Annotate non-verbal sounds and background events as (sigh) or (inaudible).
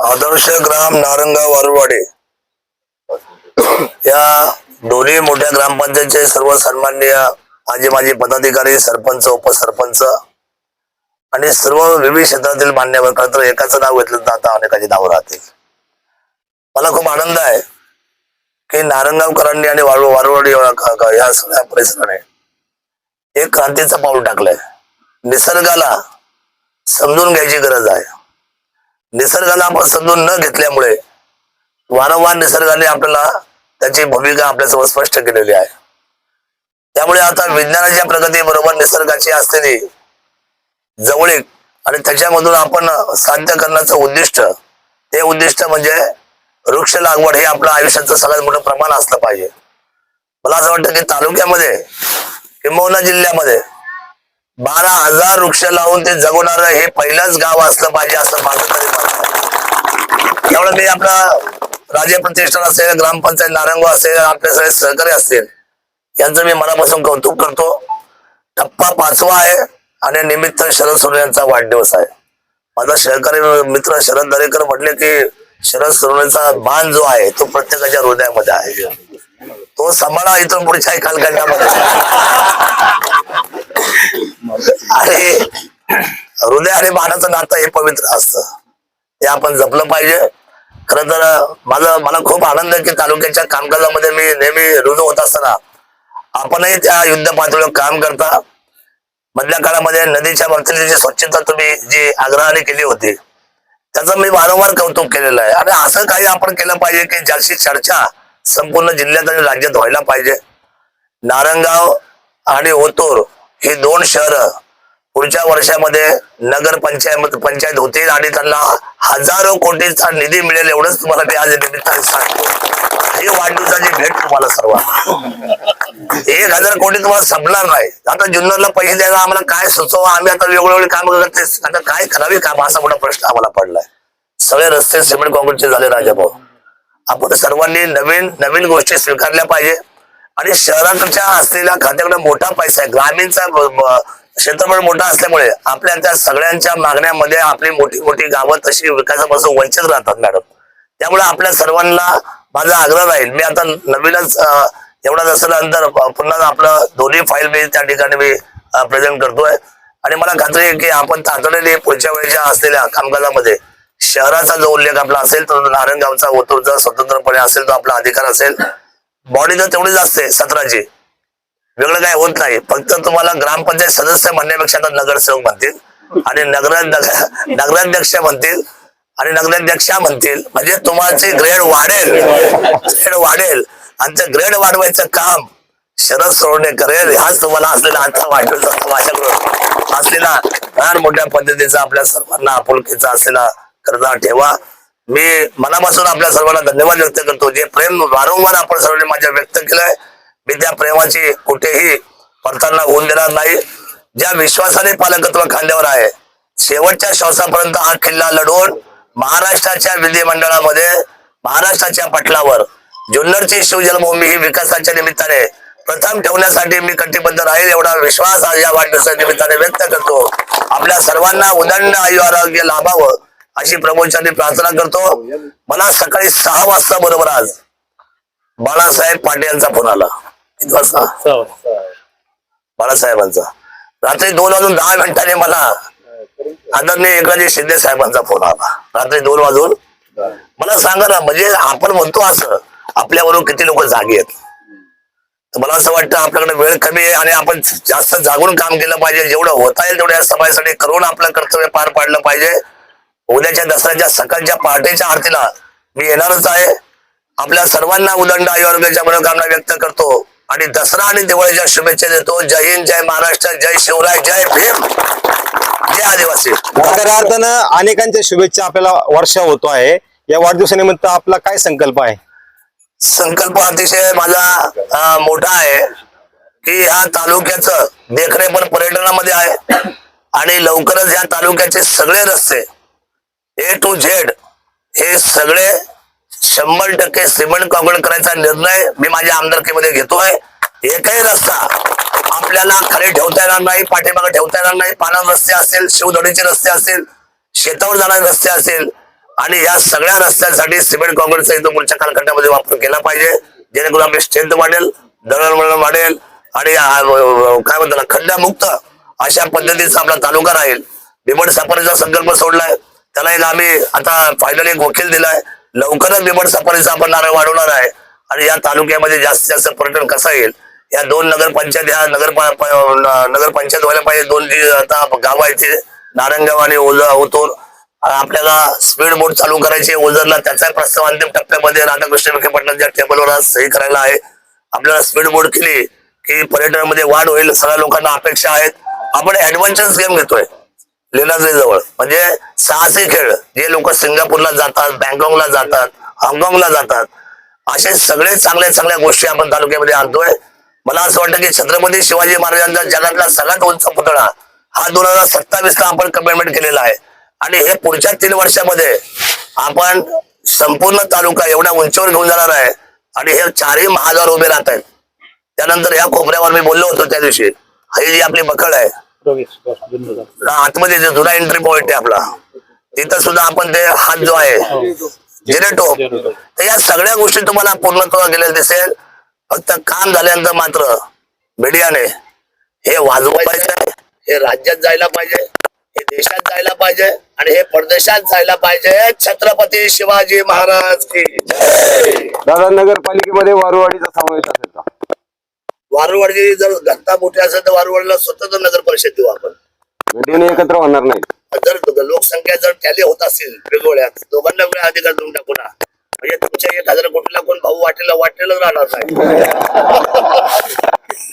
आदर्श ग्राम नारंगा वारुवाडे या दोन्ही मोठ्या ग्रामपंचायतचे सर्व सन्माननीय माझे माझे पदाधिकारी सरपंच उपसरपंच आणि सर्व विविध क्षेत्रातील मान्यवर खरं तर एकाचं नाव घेतलं तर आता अनेकाची नावं राहतील. मला खूप आनंद आहे की नारंगावकरांनी आणि वारु वारुवाडी या सगळ्या परिसराने एक क्रांतीचं पाऊल टाकलंय. निसर्गाला समजून घ्यायची गरज आहे. निसर्गाला आपण समजून न घेतल्यामुळे वारंवार निसर्गाने आपल्याला त्याची भूमिका आपल्यासमोर स्पष्ट केलेली आहे. त्यामुळे आता विज्ञानाच्या प्रगतीबरोबर निसर्गाची असलेली जवळीक आणि त्याच्यामधून आपण साध्य करण्याचं उद्दिष्ट ते उद्दिष्ट म्हणजे वृक्ष लागवड हे आपलं आयुष्याचं सगळ्यात मोठं प्रमाण असलं पाहिजे. मला असं वाटतं की तालुक्यामध्ये किंबहुना जिल्ह्यामध्ये बारा हजार वृक्ष लावून ते जगवणार हे पहिलंच गाव असलं पाहिजे असं माझं तरी त्यामुळे मी आपला राज्य प्रतिष्ठान असेल ग्रामपंचायत नारंग असेल आपले सगळे सहकारी असतील यांचं मी मनापासून कौतुक करतो. टप्पा पाचवा आहे आणि निमित्त शरद सोनवणे यांचा वाढदिवस आहे. माझा सहकारी मित्र शरद दरेकर म्हटले की शरद सोनवणेचा मान जो आहे तो प्रत्येकाच्या हृदयामध्ये आहे. तो सांभाळा इथून पुढच्या कालखंडामध्ये आणि हृदय आणि मानाचं नातं हे पवित्र असतं. ते आपण जपलं पाहिजे. खर तर माझं मला खूप आनंद आहे की तालुक्याच्या कामकाजामध्ये मी नेहमी रुजू होत असताना आपणही त्या युद्ध पातळीवर काम करता. मधल्या काळामध्ये नदीच्या बाबतीतली स्वच्छता तुम्ही जी आग्रहाने केली होती त्याचं मी वारंवार कौतुक केलेलं आहे. आणि असं काही आपण केलं पाहिजे की ज्याची चर्चा संपूर्ण जिल्ह्यात आणि राज्यात व्हायला पाहिजे. नारंगाव आणि ओतूर ही दोन शहरं पुढच्या वर्षामध्ये नगर पंचायत पंचायत होतील आणि त्यांना हजारो कोटीचा निधी मिळेल एवढंच तुम्हाला मी आज निमित्ताने सांगतो. ही वाढदिवसाची भेट तुम्हाला सर्वांना. एक हजार कोटी तुम्हाला संपणार नाही. आता जुन्नरला पैसे द्यायला आम्हाला काय सुचवा? आम्ही आता वेगवेगळे काम करते आता काय करावी काम? असा मोठा प्रश्न आम्हाला पडलाय. सगळे रस्ते सिमेंट कॉन्क्रीटचे झाले राजाभाऊ. आपण सर्वांनी नवीन नवीन गोष्टी स्वीकारल्या पाहिजे. आणि शहराकडच्या असलेल्या खात्याकडे मोठा पैसा आहे. ग्रामीणचा क्षेत्रफळ मोठा असल्यामुळे आपल्या त्या सगळ्यांच्या मागण्यामध्ये आपली मोठी मोठी गावं तशी विकासापासून वंचित राहतात मॅडम. त्यामुळे आपल्या सर्वांना माझा आग्रह राहील मी आता नवीनच एवढा दसऱ्यानंतर पुन्हा आपलं दोन्ही फाईल मी त्या ठिकाणी मी प्रेझेंट करतोय. आणि मला खात्री आहे की आपण तातडीने पुढच्या वेळेच्या असलेल्या कामकाजामध्ये शहराचा जो उल्लेख आपला असेल तो नारायणगावचा ओतूरचा स्वतंत्रपणे असेल तो आपला अधिकार असेल बॉडी तर तेवढीच असते सतराची. वेगळं काय होत नाही. फक्त तुम्हाला ग्रामपंचायत सदस्य म्हणण्यापेक्षा नगरसेवक म्हणतील आणि नगराध्यक्ष नगराध्यक्ष म्हणतील आणि नगराध्यक्षा म्हणतील. म्हणजे तुम्हाला ग्रेड वाढेल. ग्रेड वाढेल. आणि ते ग्रेड वाढवायचं काम शरद सोडणे करेल हाच तुम्हाला असलेला आता वाटेल माझ्याकडून असलेला फार मोठ्या पद्धतीचा आपल्या सर्वांना आपुलकीचा असलेला करता ठेवा. मी मनापासून आपल्या सर्वांना धन्यवाद व्यक्त करतो. जे प्रेम वारंवार आपण सर्वांनी माझ्या व्यक्त केलंय मी त्या प्रेमाची कुठेही पडताना होऊन देणार नाही. ज्या विश्वासाने पालकत्व खांद्यावर आहे शेवटच्या श्वासापर्यंत हा किल्ला लढवून महाराष्ट्राच्या विधिमंडळामध्ये महाराष्ट्राच्या पटलावर जुन्नरची शिवजन्मभूमी ही विकासाच्या निमित्ताने प्रथम ठेवण्यासाठी मी कटिबद्ध राहील एवढा विश्वास आज या वाढदिवसाच्या निमित्ताने व्यक्त करतो. आपल्या सर्वांना उदंड आयु आरोग्य लाभावं. अशी प्रभूंच्या प्रार्थना करतो. मला सकाळी सहा वाजता बरोबर आज बाळासाहेब पाटील यांचा फोन आला. किती वाजता? बाळासाहेबांचा. रात्री दोन वाजून दहा मिनिटांनी मला आदरणीय एकनाथजी शिंदे साहेबांचा फोन आला. रात्री दोन वाजून. मला सांगा ना म्हणजे आपण म्हणतो असं आपल्याबरोबर किती लोक जागे आहेत? तर मला असं वाटतं आपल्याकडे वेळ कमी आहे आणि आपण जास्त जागून काम केलं पाहिजे. जेवढं होता येईल तेवढ्या समाजासाठी करून आपलं कर्तव्य पार पाडलं पाहिजे. उद्याच्या दसऱ्याच्या सकाळच्या पहाटेच्या आरतीला मी येणारच आहे. आपल्या सर्वांना उदंड आरोग्याच्या मनोकामना व्यक्त करतो. आणि दसरा आणि दिवाळीच्या शुभेच्छा देतो. जय हिंद जय महाराष्ट्र जय शिवराय जय भीम. जय आदिवासी. खऱ्या अर्थानं अनेकांच्या शुभेच्छा आपल्याला वर्षा होतो आहे. या वाढदिवसानिमित्त आपला काय संकल्प आहे? संकल्प अतिशय माझा मोठा आहे की ह्या तालुक्याचं देखरेख पण पर्यटनामध्ये आहे. आणि लवकरच या तालुक्याचे सगळे रस्ते ए टू झेड हे सगळे शंभर टक्के सिमेंट कॉन्क्रीट करायचा निर्णय मी माझ्या आमदारकीमध्ये घेतोय. एकही रस्ता आपल्याला खाली ठेवता येणार नाही पाठीमागे ठेवता येणार नाही. पाना रस्ते असेल शिवधडीचे रस्ते असेल शेतावर जाणारे रस्ते असेल आणि या सगळ्या रस्त्यांसाठी सिमेंट कॉन्क्रीटचा इथं पुढच्या कालखंडामध्ये वापर केला पाहिजे. जेणेकरून आपली स्ट्रेंथ वाढेल दळणवळण वाढेल आणि काय म्हणतात ना, खड्डामुक्त अशा पद्धतीचा आपला तालुका राहील. बिबट सफारीचा संकल्प सोडलाय. त्याला एक आम्ही आता फायनली एक वकील दिलाय. लवकरच बिबट सफारीचा आपण नारळ वाढवणार आहे. आणि या तालुक्यामध्ये जास्तीत जास्त पर्यटन कसा येईल? या दोन नगरपंचायत ह्या नगर नगरपंचायत व्हायला पाहिजे. दोन जी आता गाव आहेत ते. नारंगाव आणि ओझर ओतूर. आपल्याला स्पीड बोट चालू करायचे ओझरला त्याचा प्रस्ताव अंतिम टप्प्यामध्ये राधाकृष्ण विखे पाटलांच्या टेबलवर सही करायला आहे. आपल्याला स्पीड बोट केली की पर्यटनामध्ये वाढ होईल. सगळ्या लोकांना अपेक्षा आहेत. आपण ऍडव्हेंचर्स गेम घेतोय. लेनाद्री जवळ. म्हणजे साहसी खेळ जे लोक सिंगापूरला जातात बँकॉकला जातात हाँगकाँगला जातात असे सगळे चांगल्या चांगल्या गोष्टी आपण तालुक्यामध्ये आणतोय. मला असं वाटतं की छत्रपती शिवाजी महाराजांचा जगातला सगळ्यात उंच पुतळा हा दोन हजार सत्तावीस ला आपण कमिटमेंट केलेला आहे. आणि हे पुढच्या तीन वर्षामध्ये आपण संपूर्ण तालुका एवढ्या उंचीवर घेऊन जाणार आहे. आणि हे चारही महाद्वार उभे राहत आहेत. त्यानंतर या कोपऱ्यावर मी बोललो होतो त्या दिवशी. ही जी आपली बखळ आहे आतमध्ये जे जुना एंट्री पॉइंट आहे आपला तिथं सुद्धा आपण ते हात जो आहे जिरेटो तर या सगळ्या गोष्टी तुम्हाला पूर्णत्व गेलेलं दिसेल. फक्त काम झाल्यानंतर मात्र मीडियाने हे वाजवायचं आहे, हे राज्यात जायला पाहिजे हे देशात जायला पाहिजे आणि हे परदेशात जायला पाहिजे. छत्रपती शिवाजी महाराज की जय. दादा नगरपालिकेमध्ये वारुवाडीचा समावेश असेल का? वारुवाडी जर घटना मोठी असेल तर वारुवाडीला स्वतंत्र नगर परिषद देऊ आपण. दोन्ही एकत्र होणार नाही जर लोकसंख्या जर टॅली होत असेल वेगवेगळ्या दोघांना वेगळ्या अधिकार देऊन टाकू ना. म्हणजे तुमच्या एक हजार कोटीला कोण भाऊ वाटेला वाटेलच राहणार नाही. (laughs)